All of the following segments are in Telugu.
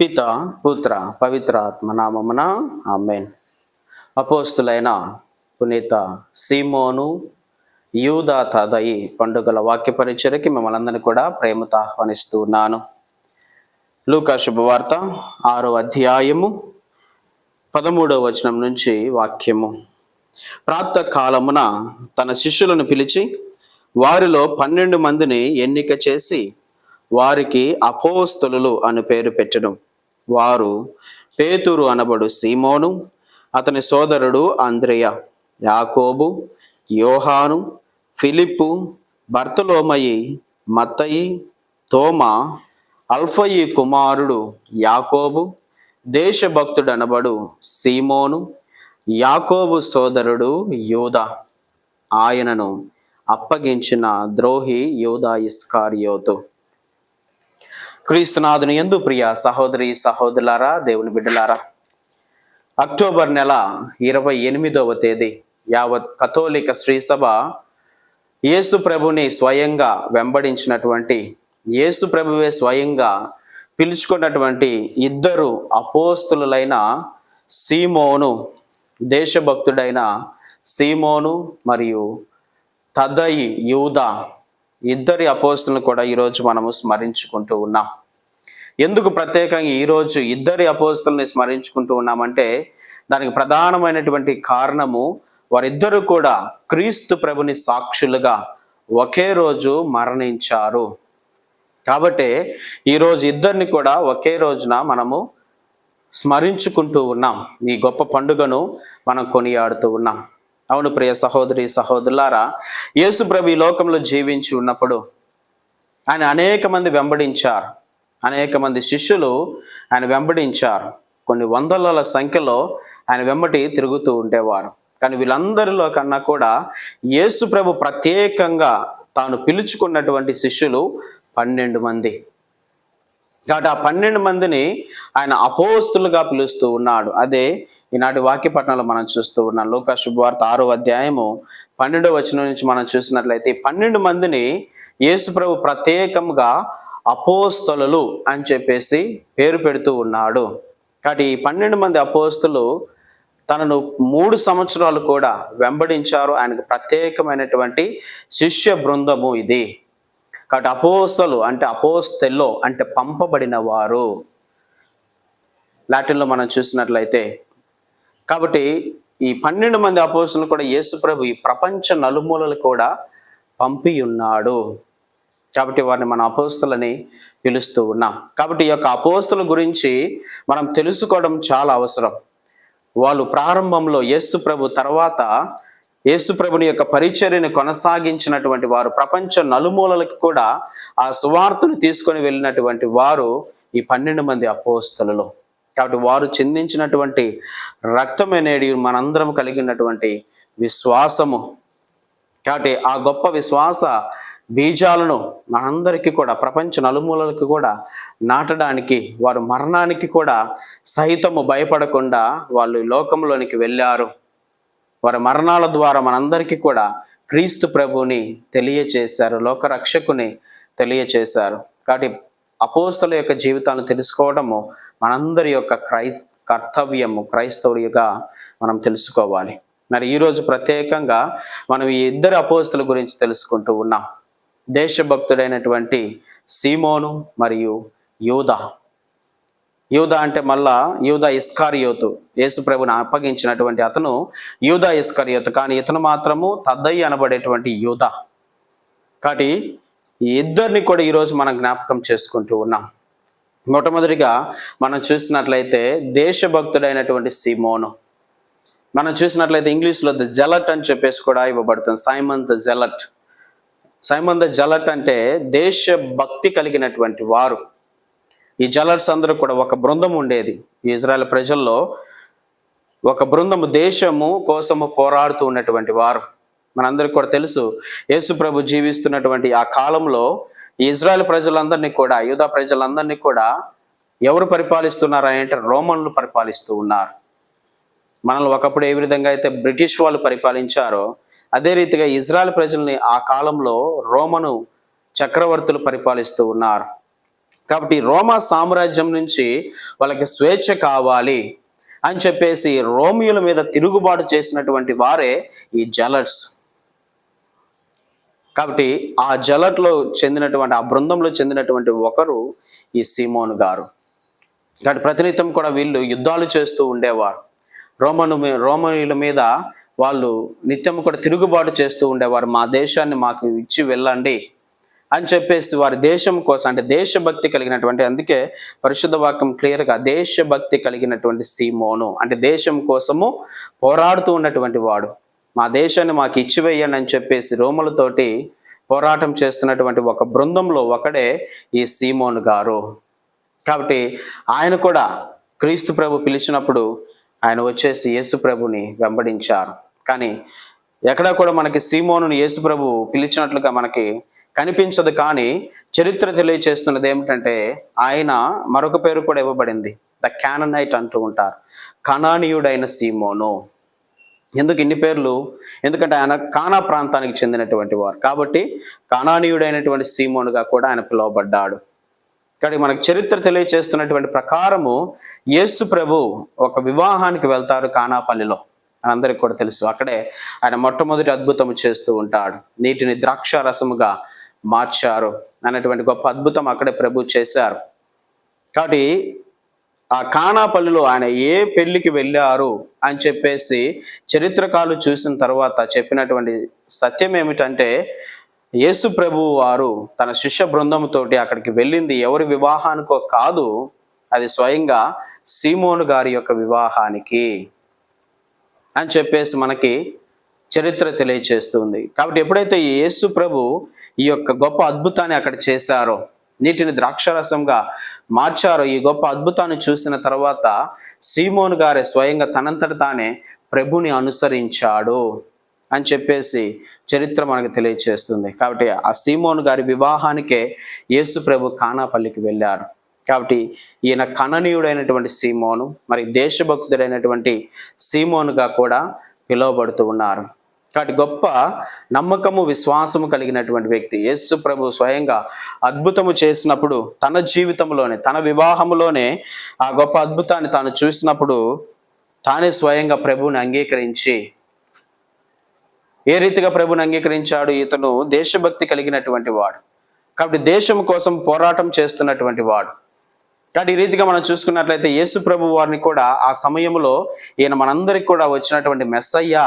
పిత పుత్ర పవిత్రాత్మ నామమున ఆమెన్. అపోస్తులైన పునీత సీమోను యూదా తదయి పండుగల వాక్య పరిచయకి మిమ్మల్ని అందరినీ కూడా ప్రేమతో ఆహ్వానిస్తూ ఉన్నాను. లూకా శుభవార్త ఆరో అధ్యాయము పదమూడవ వచనం నుంచి వాక్యము. ప్రాతకాలమున తన శిష్యులను పిలిచి వారిలో పన్నెండు మందిని ఎన్నిక చేసి వారికి అపోస్తులు అని పేరు పెట్టడం వారు పేతురు అనబడు సీమోను అతని సోదరుడు అంద్రియ యాకోబు యోహాను ఫిలిప్పు బర్తలోమయి మత్తయి తోమా అల్ఫయి కుమారుడు యాకోబు దేశభక్తుడు అనబడు సీమోను యాకోబు సోదరుడు యూద. ఆయనను అప్పగించిన ద్రోహి యూదా ఇస్కారియోతు. క్రీస్తునాథుని ఎందు ప్రియ సహోదరి సహోదరులారా దేవుని బిడ్డలారా అక్టోబర్ నెల ఇరవై ఎనిమిదవ తేదీ యావత్ కథోలిక శ్రీసభ యేసు ప్రభుని స్వయంగా వెంబడించినటువంటి యేసు ప్రభువే స్వయంగా పిలుచుకున్నటువంటి ఇద్దరు అపోస్తులైన సీమోను దేశభక్తుడైన సీమోను మరియు తదయి యూదా ఇద్దరి అపోస్తులను కూడా ఈరోజు మనము స్మరించుకుంటూ ఉన్నాం. ఎందుకు ప్రత్యేకంగా ఈరోజు ఇద్దరి అపోస్తుల్ని స్మరించుకుంటూ ఉన్నామంటే దానికి ప్రధానమైనటువంటి కారణము వారిద్దరూ కూడా క్రీస్తు ప్రభుని సాక్షులుగా ఒకే రోజు మరణించారు. కాబట్టి ఈరోజు ఇద్దరిని కూడా ఒకే రోజున మనము స్మరించుకుంటూ ఉన్నాం. ఈ గొప్ప పండుగను మనం కొనియాడుతూ ఉన్నాం. అవును ప్రియ సహోదరి సహోదరులారా యేసు ప్రభు ఈ లోకంలో జీవించి ఉన్నప్పుడు ఆయన అనేక మంది వెంబడించారు. అనేక మంది శిష్యులు ఆయన వెంబడించారు. కొన్ని వందల సంఖ్యలో ఆయన వెంబడి తిరుగుతూ ఉండేవారు. కానీ వీళ్ళందరిలో కన్నా కూడా యేసు ప్రభు ప్రత్యేకంగా తాను పిలుచుకున్నటువంటి శిష్యులు పన్నెండు మంది. కాబట్టి ఆ పన్నెండు మందిని ఆయన అపోస్తులుగా పిలుస్తూ ఉన్నాడు. అదే ఈనాటి వాక్యపట్నంలో మనం చూస్తూ ఉన్నాం. లోక శుభవార్త ఆరో అధ్యాయము పన్నెండో వచనం నుంచి మనం చూసినట్లయితే ఈ పన్నెండు మందిని యేసుప్రభు ప్రత్యేకంగా అపోస్తలు అని చెప్పేసి పేరు పెడుతూ ఉన్నాడు. కాబట్టి ఈ పన్నెండు మంది అపోస్తులు తనను మూడు సంవత్సరాలు కూడా వెంబడించారు. ఆయనకు ప్రత్యేకమైనటువంటి శిష్య బృందము ఇది. కాబట్టి అపోస్తలు అంటే అపోస్తెల్లో అంటే పంపబడిన వారు. లాటిన్లో మనం చూసినట్లయితే కాబట్టి ఈ పన్నెండు మంది అపోస్తులు కూడా యేసుప్రభు ఈ ప్రపంచ నలుమూలలు కూడా పంపి ఉన్నాడు కాబట్టి వారిని మన అపోస్తులని పిలుస్తూ ఉన్నాం. కాబట్టి ఈ యొక్క అపోస్తుల గురించి మనం తెలుసుకోవడం చాలా అవసరం. వాళ్ళు ప్రారంభంలో యేసు ప్రభు తర్వాత యేసు ప్రభుని యొక్క పరిచర్యను కొనసాగించినటువంటి వారు ప్రపంచ నలుమూలలకి కూడా ఆ సువార్తను తీసుకొని వెళ్ళినటువంటి వారు ఈ పన్నెండు మంది అపోస్తలలో. కాబట్టి వారు చిందించినటువంటి రక్తమనేది మనందరం కలిగినటువంటి విశ్వాసము. కాబట్టి ఆ గొప్ప విశ్వాస బీజాలను మనందరికీ కూడా ప్రపంచ నలుమూలలకు కూడా నాటడానికి వారు మరణానికి కూడా సహితము భయపడకుండా వాళ్ళు లోకంలోనికి వెళ్ళారు. వారి మరణాల ద్వారా మనందరికీ కూడా క్రీస్తు ప్రభుని తెలియచేశారు లోకరక్షకుని తెలియచేశారు. కాబట్టి అపోస్తల యొక్క జీవితాలను తెలుసుకోవడము మనందరి యొక్క క్రై కర్తవ్యము క్రైస్తవుడిగా మనం తెలుసుకోవాలి. మరి ఈరోజు ప్రత్యేకంగా మనం ఈ ఇద్దరు అపోస్తుల గురించి తెలుసుకుంటూ ఉన్నాం. దేశభక్తుడైనటువంటి సీమోను మరియు యూదా. యూదా అంటే మళ్ళా యూదా ఇస్కారియోతు. యేసుప్రభుని అప్పగించినటువంటి అతను యూదా ఇస్కారియోతు. కానీ ఇతను మాత్రము తద్దయ్య అనబడేటువంటి యూదా. కాబట్టి ఈ ఇద్దరిని కూడా ఈరోజు మనం జ్ఞాపకం చేసుకుంటూ ఉన్నాం. మొట్టమొదటిగా మనం చూసినట్లయితే దేశభక్తుడైనటువంటి సీమోను. మనం చూసినట్లయితే ఇంగ్లీష్లో ద జలట్ అని చెప్పేసి కూడా ఇవ్వబడుతుంది. Simon the జలట్. సైమంద జలట్ అంటే దేశభక్తి కలిగినటువంటి వారు. ఈ జలట్స్ అందరూ కూడా ఒక బృందం ఉండేది. ఈ ఇజ్రాయెల్ ప్రజల్లో ఒక బృందము దేశము కోసము పోరాడుతూ ఉన్నటువంటి వారు. మనందరికి కూడా తెలుసు యేసుప్రభు జీవిస్తున్నటువంటి ఆ కాలంలో ఈ ఇజ్రాయెల్ ప్రజలందరినీ కూడా యూదా ప్రజలందరినీ కూడా ఎవరు పరిపాలిస్తున్నారు అంటే రోమన్లు పరిపాలిస్తూ ఉన్నారు. మనల్ని ఒకప్పుడు ఏ విధంగా అయితే బ్రిటిష్ వాళ్ళు పరిపాలించారో అదే రీతిగా ఇజ్రాయెల్ ప్రజల్ని ఆ కాలంలో రోమను చక్రవర్తులు పరిపాలిస్తూ ఉన్నారు. కాబట్టి రోమా సామ్రాజ్యం నుంచి వాళ్ళకి స్వేచ్ఛ కావాలి అని చెప్పేసి రోమియోల మీద తిరుగుబాటు చేసినటువంటి వారే ఈ జలట్స్ కాబట్టి ఆ జలట్లో చెందినటువంటి ఆ బృందంలో చెందినటువంటి ఒకరు ఈ సీమోన్ గారు. కాబట్టి ప్రతినిత్యం కూడా వీళ్ళు యుద్ధాలు చేస్తూ ఉండేవారు. రోమను మీ- రోమనీయుల మీద వాళ్ళు నిత్యం కూడా తిరుగుబాటు చేస్తూ ఉండేవారు మా దేశాన్ని మాకు ఇచ్చి వెళ్ళండి అని చెప్పేసి వారి దేశం కోసం అంటే దేశభక్తి కలిగినటువంటి అందుకే పరిశుద్ధ వాక్యం క్లియర్గా దేశభక్తి కలిగినటువంటి సీమోను అంటే దేశం కోసము పోరాడుతూ ఉన్నటువంటి వాడు. మా దేశాన్ని మాకు ఇచ్చివేయండి అని చెప్పేసి రోమలతోటి పోరాటం చేస్తున్నటువంటి ఒక బృందంలో ఒకడే ఈ సీమోను గారు. కాబట్టి ఆయన కూడా క్రీస్తు ప్రభు పిలిచినప్పుడు ఆయన వచ్చేసి యేసు ప్రభుని వెంబడించారు. కానీ ఎక్కడా కూడా మనకి సీమోనుని యేసు ప్రభు పిలిచినట్లుగా మనకి కనిపించదు. కానీ చరిత్ర తెలియచేస్తున్నది ఏమిటంటే ఆయన మరొక పేరు కూడా ఇవ్వబడింది. ద క్యాననైట్ అంటూ ఉంటారు. కణానీయుడైన సీమోను. ఎందుకు ఇన్ని పేర్లు? ఎందుకంటే ఆయన కానా ప్రాంతానికి చెందినటువంటి వారు. కాబట్టి కణానీయుడైనటువంటి సీమోనుగా కూడా ఆయన పిలువబడ్డాడు. కానీ మనకు చరిత్ర తెలియచేస్తున్నటువంటి ప్రకారము యేసు ప్రభు ఒక వివాహానికి వెళ్తారు కానాపల్లిలో. అందరికి కూడా తెలుసు. అక్కడే ఆయన మొట్టమొదటి అద్భుతము చేస్తూ ఉంటాడు. నీటిని ద్రాక్ష రసముగా మార్చారు అనేటువంటి గొప్ప అద్భుతం అక్కడే ప్రభు చేశారు. కాబట్టి ఆ కానాపల్లిలో ఆయన ఏ పెళ్ళికి వెళ్ళారు అని చెప్పేసి చరిత్రకాలు చూసిన తర్వాత చెప్పినటువంటి సత్యం ఏమిటంటే యేసు ప్రభు వారు తన శిష్య బృందంతోటి అక్కడికి వెళ్ళింది. ఎవరి వివాహానికో కాదు అది స్వయంగా సీమోను గారి యొక్క వివాహానికి అని చెప్పేసి మనకి చరిత్ర తెలియచేస్తుంది. కాబట్టి ఎప్పుడైతే యేసు ప్రభు ఈ యొక్క గొప్ప అద్భుతాన్ని అక్కడ చేశారో నీటిని ద్రాక్షరసంగా మార్చారో ఈ గొప్ప అద్భుతాన్ని చూసిన తర్వాత సీమోను గారే స్వయంగా తనంతట తానే ప్రభుని అనుసరించాడు. అని చెప్పేసి చరిత్ర మనకు తెలియచేస్తుంది. కాబట్టి ఆ సీమోను గారి వివాహానికే యేసు ప్రభు కానాపల్లికి వెళ్ళారు. కాబట్టి ఈయన కణనీయుడైనటువంటి సీమోను మరి దేశభక్తుడైనటువంటి సీమోనుగా కూడా పిలువబడుతూ ఉన్నారు. కాబట్టి గొప్ప నమ్మకము విశ్వాసము కలిగినటువంటి వ్యక్తి యేసు ప్రభు స్వయంగా అద్భుతము చేసినప్పుడు తన జీవితంలోనే తన వివాహములోనే ఆ గొప్ప అద్భుతాన్ని తాను చూసినప్పుడు తానే స్వయంగా ప్రభువుని అంగీకరించి ఏ రీతిగా ప్రభుని అంగీకరించాడు? ఇతను దేశభక్తి కలిగినటువంటి వాడు. కాబట్టి దేశం కోసం పోరాటం చేస్తున్నటువంటి వాడు. కాబట్టి ఈ రీతిగా మనం చూసుకున్నట్లయితే యేసు ప్రభు వారిని కూడా ఆ సమయంలో ఈయన మనందరికి కూడా వచ్చినటువంటి మెస్సయ్యా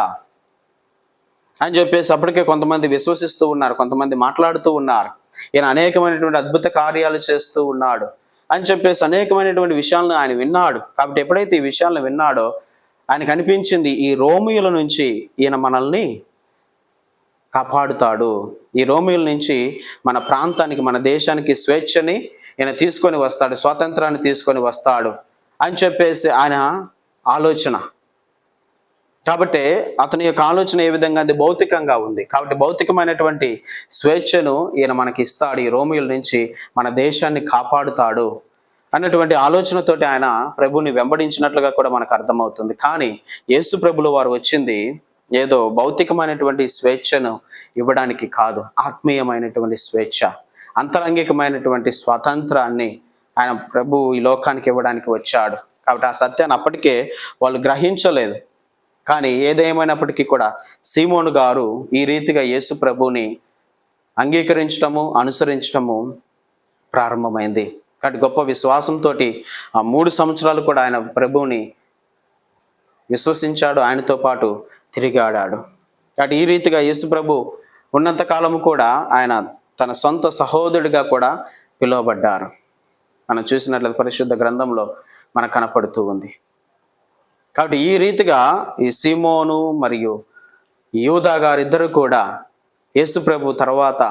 అని చెప్పేసి అప్పటికే కొంతమంది విశ్వసిస్తూ ఉన్నారు కొంతమంది మాట్లాడుతూ ఉన్నారు. ఈయన అనేకమైనటువంటి అద్భుత కార్యాలు చేస్తూ ఉన్నాడు అని చెప్పేసి అనేకమైనటువంటి విషయాలను ఆయన విన్నాడు. కాబట్టి ఎప్పుడైతే ఈ విషయాలను విన్నాడో ఆయనకు అనిపించింది ఈ రోమియుల నుంచి ఈయన మనల్ని కాపాడుతాడు. ఈ రోమిల నుంచి మన ప్రాంతానికి మన దేశానికి స్వేచ్ఛని ఈయన తీసుకొని వస్తాడు స్వాతంత్రాన్ని తీసుకొని వస్తాడు అని చెప్పేసి ఆయన ఆలోచన. కాబట్టి అతని యొక్క ఆలోచన ఏ విధంగా అది భౌతికంగా ఉంది. కాబట్టి భౌతికమైనటువంటి స్వేచ్ఛను ఈయన మనకి ఇస్తాడు. ఈ రోమిల నుంచి మన దేశాన్ని కాపాడుతాడు అన్నటువంటి ఆలోచనతోటి ఆయన ప్రభుని వెంబడించినట్లుగా కూడా మనకు అర్థమవుతుంది. కానీ యేసు ప్రభులు వారు వచ్చింది ఏదో భౌతికమైనటువంటి స్వేచ్ఛను ఇవ్వడానికి కాదు ఆత్మీయమైనటువంటి స్వేచ్ఛ అంతరంగికమైనటువంటి స్వాతంత్రాన్ని ఆయన ప్రభు ఈ లోకానికి ఇవ్వడానికి వచ్చాడు. కాబట్టి ఆ సత్యాన్ని అప్పటికే వాళ్ళు గ్రహించలేదు. కానీ ఏదేమైనప్పటికీ కూడా సీమోను గారు ఈ రీతిగా యేసు ప్రభుని అంగీకరించడము అనుసరించడము ప్రారంభమైంది. కాబట్టి గొప్ప విశ్వాసంతో ఆ మూడు సంవత్సరాలు కూడా ఆయన ప్రభువుని విశ్వసించాడు. ఆయనతో పాటు తిరిగి ఆడాడు కాబట్టి ఈ రీతిగా యేసుప్రభు ఉన్నంతకాలము ఉన్నంత కాలము కూడా ఆయన తన సొంత సహోదరుడిగా కూడా పిలువబడ్డారు. మనం చూసినట్లయితే పరిశుద్ధ గ్రంథంలో మనకు కనపడుతూ ఉంది. కాబట్టి ఈ రీతిగా ఈ సీమోను మరియు యూదా గారిద్దరు కూడా యేసుప్రభు తర్వాత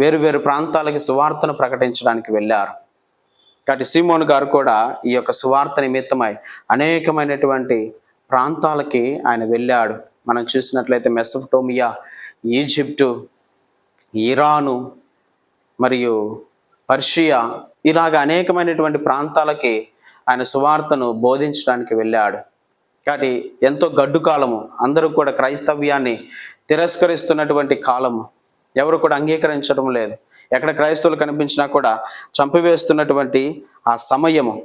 వేరు వేరు ప్రాంతాలకి సువార్తను ప్రకటించడానికి వెళ్ళారు. కాబట్టి సీమోను గారు కూడా ఈ యొక్క సువార్త నిమిత్తమై అనేకమైనటువంటి ప్రాంతాలకి ఆయన వెళ్ళాడు. మనం చూసినట్లయితే మెసఫ్టోమియా ఈజిప్టు ఇరాను మరియు పర్షియా ఇలాగ అనేకమైనటువంటి ప్రాంతాలకి ఆయన సువార్తను బోధించడానికి వెళ్ళాడు. కాబట్టి ఎంతో గడ్డు కాలము అందరూ కూడా క్రైస్తవ్యాన్ని తిరస్కరిస్తున్నటువంటి కాలము. ఎవరు కూడా అంగీకరించడం లేదు. ఎక్కడ క్రైస్తవులు కనిపించినా కూడా చంపివేస్తున్నటువంటి ఆ సమయము.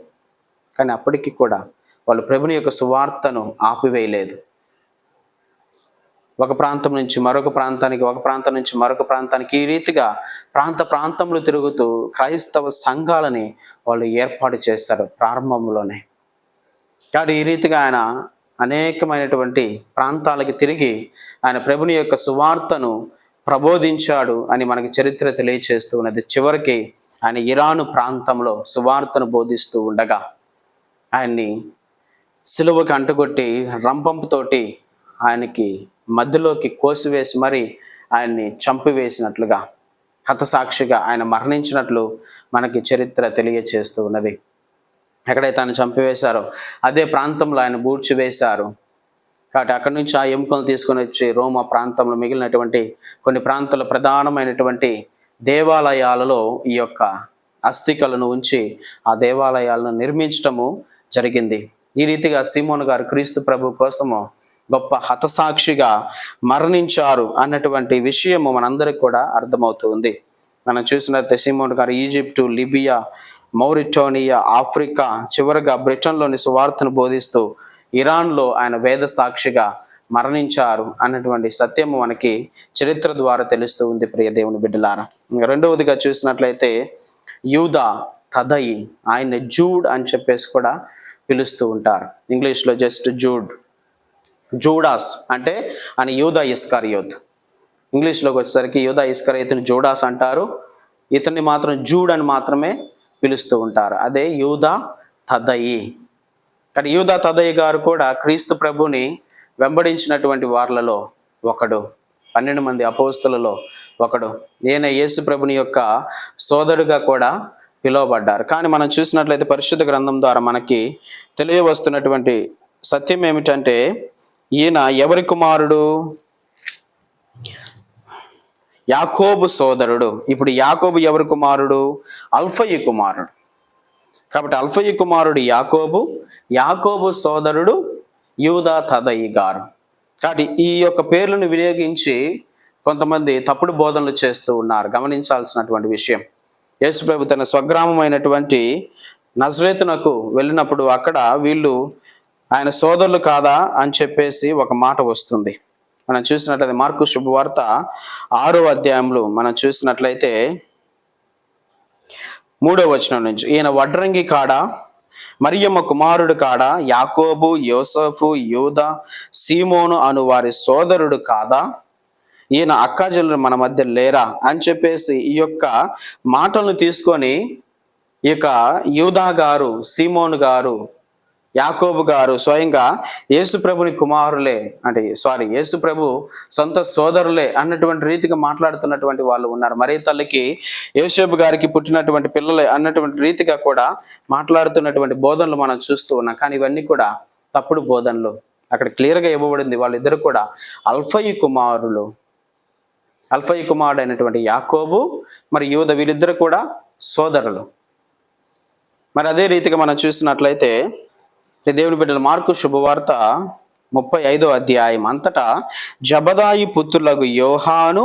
కానీ అప్పటికి కూడా వాళ్ళు ప్రభుని యొక్క సువార్తను ఆపివేయలేదు. ఒక ప్రాంతం నుంచి మరొక ప్రాంతానికి ఒక ప్రాంతం నుంచి మరొక ప్రాంతానికి ఈ రీతిగా ప్రాంత ప్రాంతంలో తిరుగుతూ క్రైస్తవ సంఘాలని వాళ్ళు ఏర్పాటు చేశారు ప్రారంభంలోనే. కానీ ఈ రీతిగా ఆయన అనేకమైనటువంటి ప్రాంతాలకి తిరిగి ఆయన ప్రభుని యొక్క సువార్తను ప్రబోధించాడు అని మనకి చరిత్ర తెలియచేస్తూ ఉన్నది. చివరికి ఆయన ఇరాను ప్రాంతంలో సువార్తను బోధిస్తూ ఉండగా ఆయన్ని సిలువకి అంటుకొట్టి రంపంపుతోటి ఆయనకి మధ్యలోకి కోసివేసి మరి ఆయన్ని చంపివేసినట్లుగా హతసాక్షిగా ఆయన మరణించినట్లు మనకి చరిత్ర తెలియచేస్తూ ఉన్నది. ఎక్కడైతే ఆయన చంపివేశారో అదే ప్రాంతంలో ఆయన బూడ్చివేశారు. కాబట్టి అక్కడి నుంచి ఆ ఎముకలు తీసుకొని వచ్చి రోమా ప్రాంతంలో మిగిలినటువంటి కొన్ని ప్రాంతాల ప్రధానమైనటువంటి దేవాలయాలలో ఈ యొక్క అస్థికలను ఉంచి ఆ దేవాలయాలను నిర్మించటము జరిగింది. ఈ రీతిగా సీమోన్ గారు క్రీస్తు ప్రభు కోసము గొప్ప హతసాక్షిగా మరణించారు అన్నటువంటి విషయము మనందరికి కూడా అర్థమవుతుంది మనం చూసినట్లయితే సీమోన్ గారు ఈజిప్టు లిబియా మౌరిటోనియా ఆఫ్రికా చివరగా బ్రిటన్లోని సువార్తను బోధిస్తూ ఇరాన్లో ఆయన వేద సాక్షిగా మరణించారు అన్నటువంటి సత్యము మనకి చరిత్ర ద్వారా తెలుస్తూ ఉంది ప్రియ దేవుని బిడ్డలారా. రెండవదిగా చూసినట్లయితే యూదా తదయి ఆయన జూడ్ అని చెప్పేసి కూడా పిలుస్తూ ఉంటారు. ఇంగ్లీష్లో జస్ట్ జూడ్ జూడాస్ అంటే ఆయన యూదా ఇస్కారియోత్. ఇంగ్లీష్లోకి వచ్చేసరికి యూదా ఇస్కారియోత్ని జూడాస్ అంటారు. ఇతన్ని మాత్రం జూడ్ అని మాత్రమే పిలుస్తూ ఉంటారు. అదే యూదా తదయి. కానీ యూదా తదయి గారు కూడా క్రీస్తు ప్రభుని వెంబడించినటువంటి వార్లలో ఒకడు. పన్నెండు మంది అపోస్తులలో ఒకడు. ఈయన యేసు ప్రభుని యొక్క సోదరుగా కూడా పిలువబడ్డారు. కానీ మనం చూసినట్లయితే పరిశుద్ధ గ్రంథం ద్వారా మనకి తెలియవస్తున్నటువంటి సత్యం ఏమిటంటే ఈయన ఎవరి కుమారుడు? యాకోబు సోదరుడు. ఇప్పుడు యాకోబు ఎవరి కుమారుడు? అల్ఫయి కుమారుడు. కాబట్టి అల్ఫయి కుమారుడు యాకోబు యాకోబు సోదరుడు యూదా తదయి గారు. కాబట్టి ఈ యొక్క పేర్లను వినియోగించి కొంతమంది తప్పుడు బోధనలు చేస్తూ ఉన్నారు. గమనించాల్సినటువంటి విషయం. యేసుప్రభు తన స్వగ్రామమైనటువంటి నజరేతునకు వెళ్ళినప్పుడు అక్కడ వీళ్ళు ఆయన సోదరులు కాదా? అని చెప్పేసి ఒక మాట వస్తుంది. మనం చూసినట్లయితే మార్కు శుభవార్త ఆరో అధ్యాయంలో మనం చూసినట్లయితే మూడో వచనం నుంచి ఈయన వడ్రంగి కాడ? మరియమ్మ కుమారుడు కాడ? యాకోబు యోసఫు యూద సీమోను అను వారి సోదరుడు కాదా? ఈయన అక్కాజనులు మన మధ్య లేరా అని చెప్పేసి ఈ యొక్క మాటలను తీసుకొని ఈ యొక్క యూదా గారు సీమోన్ గారు యాకోబు గారు స్వయంగా యేసుప్రభుని కుమారులే అంటే సారీ యేసుప్రభు సొంత సోదరులే అన్నటువంటి రీతిగా మాట్లాడుతున్నటువంటి వాళ్ళు ఉన్నారు. మరీ తల్లికి యేసేబు గారికి పుట్టినటువంటి పిల్లలే అన్నటువంటి రీతిగా కూడా మాట్లాడుతున్నటువంటి బోధనలు మనం చూస్తూ ఉన్నాం. కానీ ఇవన్నీ కూడా తప్పుడు బోధనలు. అక్కడ క్లియర్గా ఇవ్వబడింది. వాళ్ళిద్దరు కూడా అల్ఫయి కుమారులు. అల్ఫయి కుమారుడు అయినటువంటి యాకోబు మరి యూద వీరిద్దరు కూడా సోదరులు. మరి అదే రీతిగా మనం చూసినట్లయితే దేవుని బిడ్డల మార్కు శుభవార్త ముప్పై ఐదో అధ్యాయం అంతటా జబదాయి పుత్రులకు యోహాను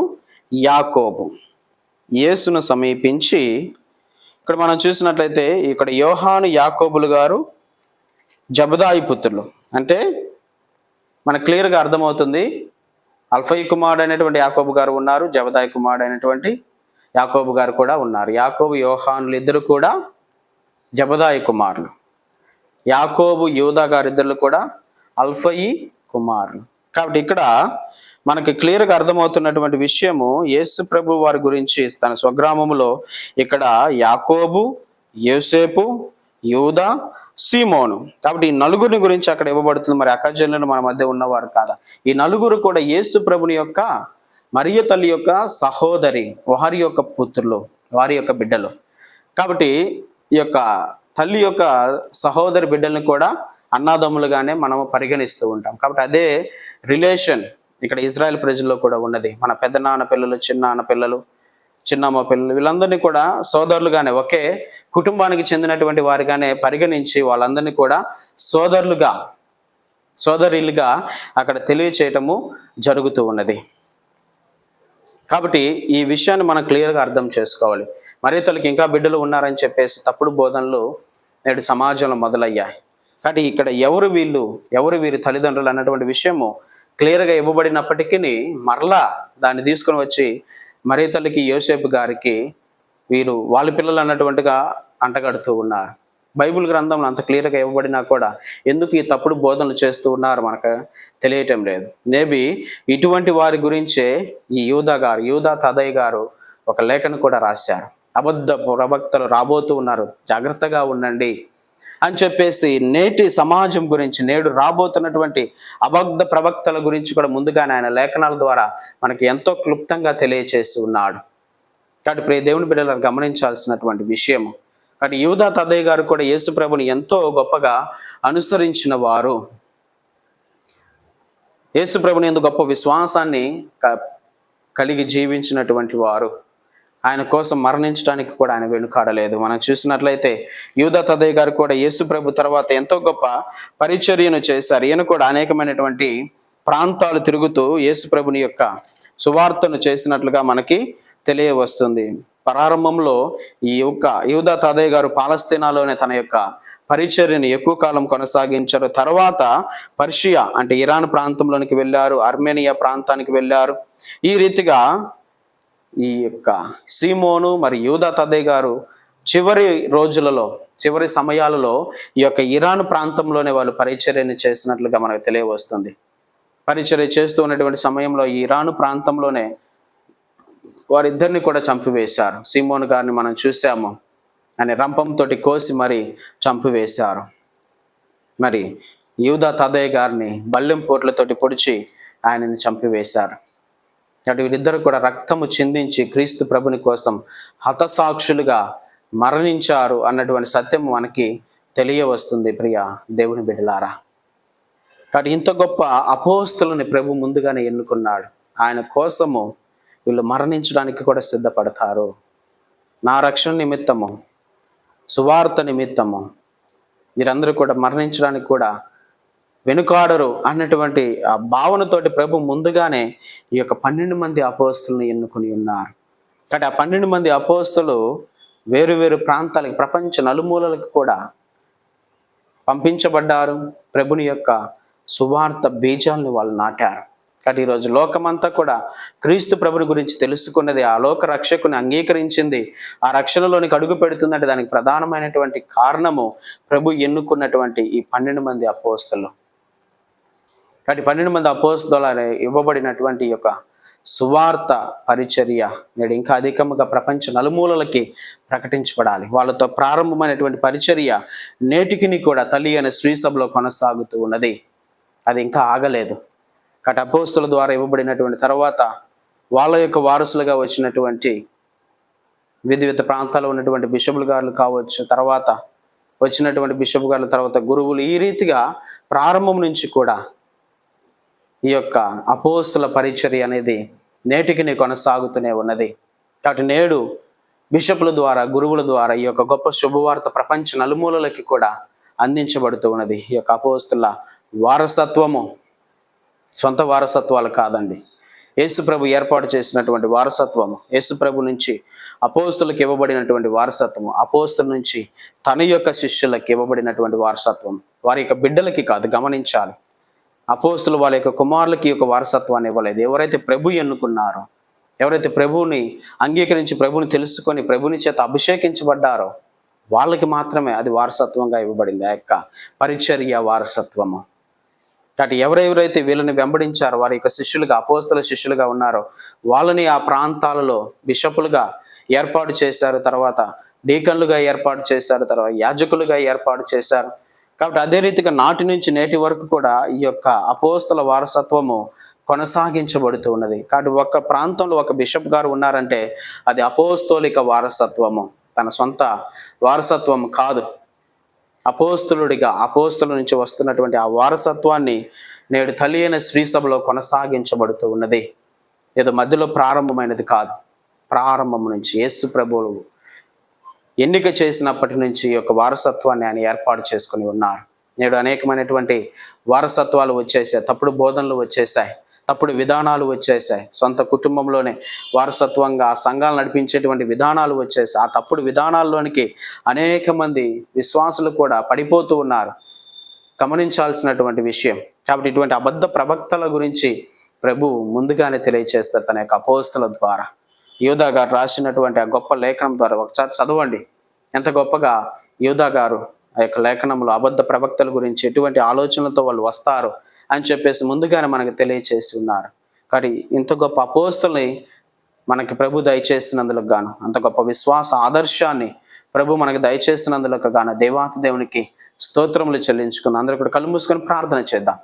యాకోబు యేసును సమీపించి ఇక్కడ మనం చూసినట్లయితే ఇక్కడ యోహాను యాకోబులు గారు జబదాయి పుత్రులు. అంటే మనకు క్లియర్గా అర్థమవుతుంది అల్ఫై కుమారుడు అయినటువంటి యాకోబు గారు ఉన్నారు జబదాయి కుమారుడు అయినటువంటి యాకోబు గారు కూడా ఉన్నారు. యాకోబు యోహానులు ఇద్దరు కూడా జబదాయి కుమారులు. యాకోబు యూదా గారిద్దరు కూడా అల్ఫయి కుమారులు. కాబట్టి ఇక్కడ మనకి క్లియర్గా అర్థమవుతున్నటువంటి విషయము యేసు ప్రభు వారి గురించి తన స్వగ్రామంలో ఇక్కడ యాకోబు యోసేపు యూదా సీమోను. కాబట్టి ఈ నలుగురిని గురించి అక్కడ ఇవ్వబడుతుంది. మరి అక్కజనులను మన మధ్య ఉన్నవారు కాదా? ఈ నలుగురు కూడా యేసు ప్రభుని యొక్క మరియ తల్లి యొక్క సహోదరి వారి యొక్క పుత్రులు వారి యొక్క బిడ్డలు. కాబట్టి ఈ యొక్క తల్లి యొక్క సహోదరి బిడ్డల్ని కూడా అన్నాదమ్ములుగానే మనము పరిగణిస్తూ ఉంటాం. కాబట్టి అదే రిలేషన్ ఇక్కడ ఇజ్రాయెల్ ప్రజల్లో కూడా ఉన్నది. మన పెద్ద నాన్న పిల్లలు చిన్న పిల్లలు చిన్నమ్మ పిల్లలు వీళ్ళందరినీ కూడా సోదరులుగానే ఒకే కుటుంబానికి చెందినటువంటి వారిగానే పరిగణించి వాళ్ళందరినీ కూడా సోదరులుగా సోదరులుగా అక్కడ తెలియచేయటము జరుగుతూ ఉన్నది. కాబట్టి ఈ విషయాన్ని మనం క్లియర్గా అర్థం చేసుకోవాలి. మరి తల్లికి ఇంకా బిడ్డలు ఉన్నారని చెప్పేసి తప్పుడు బోధనలు నేడు సమాజంలో మొదలయ్యాయి. కాబట్టి ఇక్కడ ఎవరు వీళ్ళు ఎవరు వీరి తల్లిదండ్రులు అన్నటువంటి విషయము క్లియర్గా ఇవ్వబడినప్పటికీ మరలా దాన్ని తీసుకొని వచ్చి మరీ తల్లికి యోసేపు గారికి వీరు వాళ్ళ పిల్లలు అన్నటువంటిగా అంటగడుతూ ఉన్నారు. బైబిల్ గ్రంథంలో అంత క్లియర్గా ఇవ్వబడినా కూడా ఎందుకు ఈ తప్పుడు బోధనలు చేస్తూ ఉన్నారు మనకు తెలియటం లేదు. మేబీ ఇటువంటి వారి గురించే ఈ యూదా గారు యూదా తదయ్య గారు ఒక లేఖను కూడా రాశారు. అబద్ధ ప్రవక్తలు రాబోతూ ఉన్నారు. జాగ్రత్తగా ఉండండి అని చెప్పేసి నేటి సమాజం గురించి నేడు రాబోతున్నటువంటి అబద్ధ ప్రవక్తల గురించి కూడా ముందుగానే ఆయన లేఖనాల ద్వారా మనకి ఎంతో క్లుప్తంగా తెలియచేసి ఉన్నాడు. కాబట్టి ప్రియ దేవుని బిడ్డలను గమనించాల్సినటువంటి విషయము. కాబట్టి యూదా తదయ్య గారు కూడా యేసు ప్రభుని ఎంతో గొప్పగా అనుసరించిన వారు. యేసు ప్రభుని గొప్ప విశ్వాసాన్ని కలిగి జీవించినటువంటి వారు. ఆయన కోసం మరణించడానికి కూడా ఆయన వెనుకాడలేదు. మనం చూసినట్లయితే యూదా తదయ్య గారు కూడా యేసు ప్రభు తర్వాత ఎంతో గొప్ప పరిచర్యను చేశారు. ఈయన కూడా అనేకమైనటువంటి ప్రాంతాలు తిరుగుతూ యేసు ప్రభుని యొక్క సువార్తను చేసినట్లుగా మనకి తెలియవస్తుంది. ప్రారంభంలో ఈ యొక్క యూదా తాదయ్య గారు పాలస్తీనాలోనే తన యొక్క పరిచర్యను ఎక్కువ కాలం కొనసాగించారు. తర్వాత పర్షియా అంటే ఇరాన్ ప్రాంతంలోనికి వెళ్ళారు అర్మేనియా ప్రాంతానికి వెళ్ళారు. ఈ రీతిగా ఈ యొక్క సీమోను మరి యూదా తదయ్య గారు చివరి రోజులలో చివరి సమయాలలో ఈ యొక్క ఇరాన్ ప్రాంతంలోనే వాళ్ళు పరిచర్యను చేసినట్లుగా మనకు తెలియవస్తుంది. పరిచర్య చేస్తూ ఉన్నటువంటి సమయంలో ఈ ఇరాను ప్రాంతంలోనే వారిద్దరిని కూడా చంపివేశారు. సీమోను గారిని మనం చూసాము. అని రంపంతో కోసి మరి చంపివేశారు. మరి యూదా తదయ్య గారిని బల్లెం పోట్లతోటి పొడిచి ఆయనని చంపివేశారు. అటు వీరిద్దరు కూడా రక్తము చిందించి క్రీస్తు ప్రభుని కోసం హతసాక్షులుగా మరణించారు అన్నటువంటి సత్యం మనకి తెలియవస్తుంది ప్రియ దేవుని బిడలారా కాబట్టి ఇంత గొప్ప అపోస్తులని ప్రభు ముందుగానే ఎన్నుకున్నాడు. ఆయన కోసము వీళ్ళు మరణించడానికి కూడా సిద్ధపడతారు. నా రక్షణ నిమిత్తము సువార్త నిమిత్తము. వీరందరూ కూడా మరణించడానికి కూడా వెనుకాడరు అన్నటువంటి ఆ భావనతోటి ప్రభు ముందుగానే ఈ యొక్క పన్నెండు మంది అపోస్తులను ఎన్నుకొని ఉన్నారు. కాబట్టి ఆ పన్నెండు మంది అపోస్తులు వేరు వేరు ప్రాంతాలకు ప్రపంచ నలుమూలలకు కూడా పంపించబడ్డారు. ప్రభుని యొక్క సువార్త బీజాలను వాళ్ళు నాటారు. కాబట్టి ఈరోజు లోకమంతా కూడా క్రీస్తు ప్రభుని గురించి తెలుసుకున్నది ఆ లోక రక్షకుని అంగీకరించింది ఆ రక్షణలోనికి అడుగు పెడుతుందంటే దానికి ప్రధానమైనటువంటి కారణము ప్రభు ఎన్నుకున్నటువంటి ఈ పన్నెండు మంది అపోస్తులు. కాబట్టి పన్నెండు మంది అపోస్తల ఇవ్వబడినటువంటి యొక్క సువార్త పరిచర్య నేడు ఇంకా అధికముగా ప్రపంచ నలుమూలలకి ప్రకటించబడాలి. వాళ్ళతో ప్రారంభమైనటువంటి పరిచర్య నేటికిని కూడా తల్లి అనే శ్రీసభలో కొనసాగుతూ ఉన్నది. అది ఇంకా ఆగలేదు. కాబట్టి అపోస్తుల ద్వారా ఇవ్వబడినటువంటి తర్వాత వాళ్ళ యొక్క వారసులుగా వచ్చినటువంటి వివిధ ప్రాంతాల్లో ఉన్నటువంటి బిషపులు గారు కావచ్చు తర్వాత వచ్చినటువంటి బిషప్ గారుల తర్వాత గురువులు ఈ రీతిగా ప్రారంభం నుంచి కూడా ఈ యొక్క అపోస్తుల పరిచర్య అనేది నేటికి కొనసాగుతూనే ఉన్నది. కాబట్టి నేడు బిషపుల ద్వారా గురువుల ద్వారా ఈ యొక్క గొప్ప శుభవార్త ప్రపంచ నలుమూలలకి కూడా అందించబడుతూ ఉన్నది ఈ యొక్క అపోస్తుల వారసత్వము. సొంత వారసత్వాలు కాదండి. యేసుప్రభు ఏర్పాటు చేసినటువంటి వారసత్వము యేసుప్రభు నుంచి అపోస్తులకు ఇవ్వబడినటువంటి వారసత్వము అపోస్తుల నుంచి తన యొక్క శిష్యులకు ఇవ్వబడినటువంటి వారసత్వం వారి యొక్క బిడ్డలకి కాదు గమనించాలి. అపోస్తులు వాళ్ళ యొక్క కుమారులకి యొక్క వారసత్వాన్ని ఇవ్వలేదు. ఎవరైతే ప్రభు ఎన్నుకున్నారో ఎవరైతే ప్రభువుని అంగీకరించి ప్రభుని తెలుసుకొని ప్రభుని చేత అభిషేకించబడ్డారో వాళ్ళకి మాత్రమే అది వారసత్వంగా ఇవ్వబడింది. ఆ యొక్క పరిచర్య వారసత్వము. కాబట్టి ఎవరెవరైతే వీళ్ళని వెంబడించారో వారి యొక్క శిష్యులుగా అపోస్తుల శిష్యులుగా ఉన్నారో వాళ్ళని ఆ ప్రాంతాలలో బిషపులుగా ఏర్పాటు చేశారు. తర్వాత డీకన్లుగా ఏర్పాటు చేశారు. తర్వాత యాజకులుగా ఏర్పాటు చేశారు. కాబట్టి అదే రీతిగా నాటి నుంచి నేటి వరకు కూడా ఈ యొక్క అపోస్తుల వారసత్వము కొనసాగించబడుతూ ఉన్నది. కాబట్టి ఒక ప్రాంతంలో ఒక బిషప్ గారు ఉన్నారంటే అది అపోస్తోలిక వారసత్వము. తన సొంత వారసత్వం కాదు. అపోస్తులుడిగా అపోస్తుల నుంచి వస్తున్నటువంటి ఆ వారసత్వాన్ని నేడు తల్లి అయిన శ్రీసభలో కొనసాగించబడుతూ ఉన్నది. ఏదో మధ్యలో ప్రారంభమైనది కాదు. ప్రారంభం నుంచి యేసు ప్రభువు ఎన్నిక చేసినప్పటి నుంచి ఈ యొక్క వారసత్వాన్ని ఆయన ఏర్పాటు చేసుకుని ఉన్నారు. నేడు అనేకమైనటువంటి వారసత్వాలు వచ్చేసాయి. తప్పుడు బోధనలు వచ్చేసాయి. తప్పుడు విధానాలు వచ్చేసాయి. సొంత కుటుంబంలోనే వారసత్వంగా సంఘాలు నడిపించేటువంటి విధానాలు వచ్చేసాయి. ఆ తప్పుడు విధానాల్లోనికి అనేక మంది విశ్వాసులు కూడా పడిపోతూ ఉన్నారు. గమనించాల్సినటువంటి విషయం కాబట్టి ఇటువంటి అబద్ధ ప్రవక్తల గురించి ప్రభు ముందుగానే తెలియచేస్తారు తన యొక్క అపోస్తుల ద్వారా. యోధా గారు రాసినటువంటి ఆ గొప్ప లేఖనం ద్వారా ఒకసారి చదవండి. ఎంత గొప్పగా యోధా గారు ఆ యొక్క లేఖనంలో అబద్ధ ప్రవక్తల గురించి ఎటువంటి ఆలోచనలతో వాళ్ళు వస్తారు అని చెప్పేసి ముందుగానే మనకు తెలియచేసి ఉన్నారు. కానీ ఇంత గొప్ప అపోస్తుల్ని మనకి ప్రభు దయచేసినందులకు గాను అంత గొప్ప విశ్వాస ఆదర్శాన్ని ప్రభు మనకు దయచేసినందులకు గాను దేవాతి దేవునికి స్తోత్రములు చెల్లించుకుందాం. అందరూ కూడా కళ్ళు మూసుకొని ప్రార్థన చేద్దాం.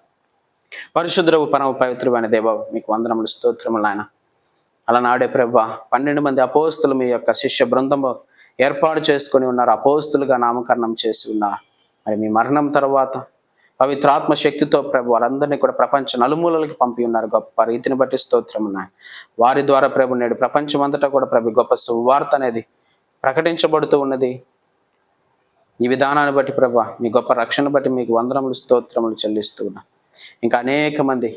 పరిశుద్రవు పరమ పవిత్రమైన దేవ మీకు వందనములు స్తోత్రములు ఆయన అలనాడే ప్రభు పన్నెండు మంది అపోస్తులు మీ యొక్క శిష్య బృందము ఏర్పాటు చేసుకొని ఉన్నారు అపోస్తులుగా నామకరణం చేసి ఉన్నారు. మరి మీ మరణం తర్వాత పవిత్రాత్మ శక్తితో ప్రభు వారందరినీ కూడా ప్రపంచ నలుమూలలకి పంపి ఉన్నారు. గొప్ప రీతిని బట్టి స్తోత్రం ఉన్నాయి వారి ద్వారా ప్రభు నేడు ప్రపంచమంతటా కూడా ప్రభు గొప్ప సువార్త అనేది ప్రకటించబడుతూ ఉన్నది. ఈ విధానాన్ని బట్టి ప్రభు మీ గొప్ప రక్షణ బట్టి మీకు వందనములు స్తోత్రములు చెల్లిస్తూ ఉన్నా. ఇంకా అనేక మంది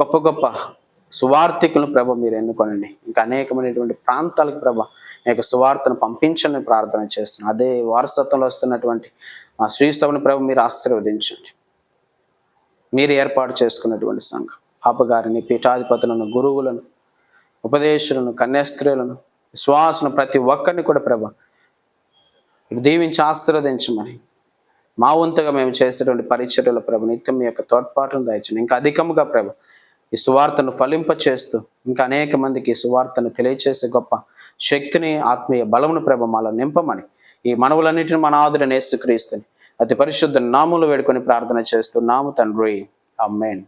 గొప్ప గొప్ప సువార్థికులను ప్రభ మీరు ఎన్నుకోనండి. ఇంకా అనేకమైనటువంటి ప్రాంతాలకు ప్రభ యొక్క సువార్తను పంపించాలని ప్రార్థన చేస్తున్నాను. అదే వారసత్వంలో వస్తున్నటువంటి మా శ్రీసభను ప్రభు మీరు ఆశీర్వదించండి. మీరు ఏర్పాటు చేసుకున్నటువంటి సంఘం పాపగారిని పీఠాధిపతులను గురువులను ఉపదేశులను కన్యాస్త్రీలను విశ్వాసులను ప్రతి ఒక్కరిని కూడా ప్రభ దీవించి ఆశీర్వదించమని మా వంతుగా మేము చేసేటువంటి పరిచర్యల ప్రభు నిత్యం మీ యొక్క తోడ్పాటును దాయించండి ఇంకా అధికముగా ప్రభ ఈ సువార్తను ఫలింప చేస్తూ ఇంకా అనేక మందికి ఈ సువార్తను తెలియచేసే గొప్ప శక్తిని ఆత్మీయ బలమును ప్రభ మాలో నింపమని. ఈ మనవులన్నిటిని మన ఆదుడని యేసుక్రీస్తుని. అతి పరిశుద్ధ నాములు వేడుకొని ప్రార్థన చేస్తున్నాము తండ్రి. అమ్మేన్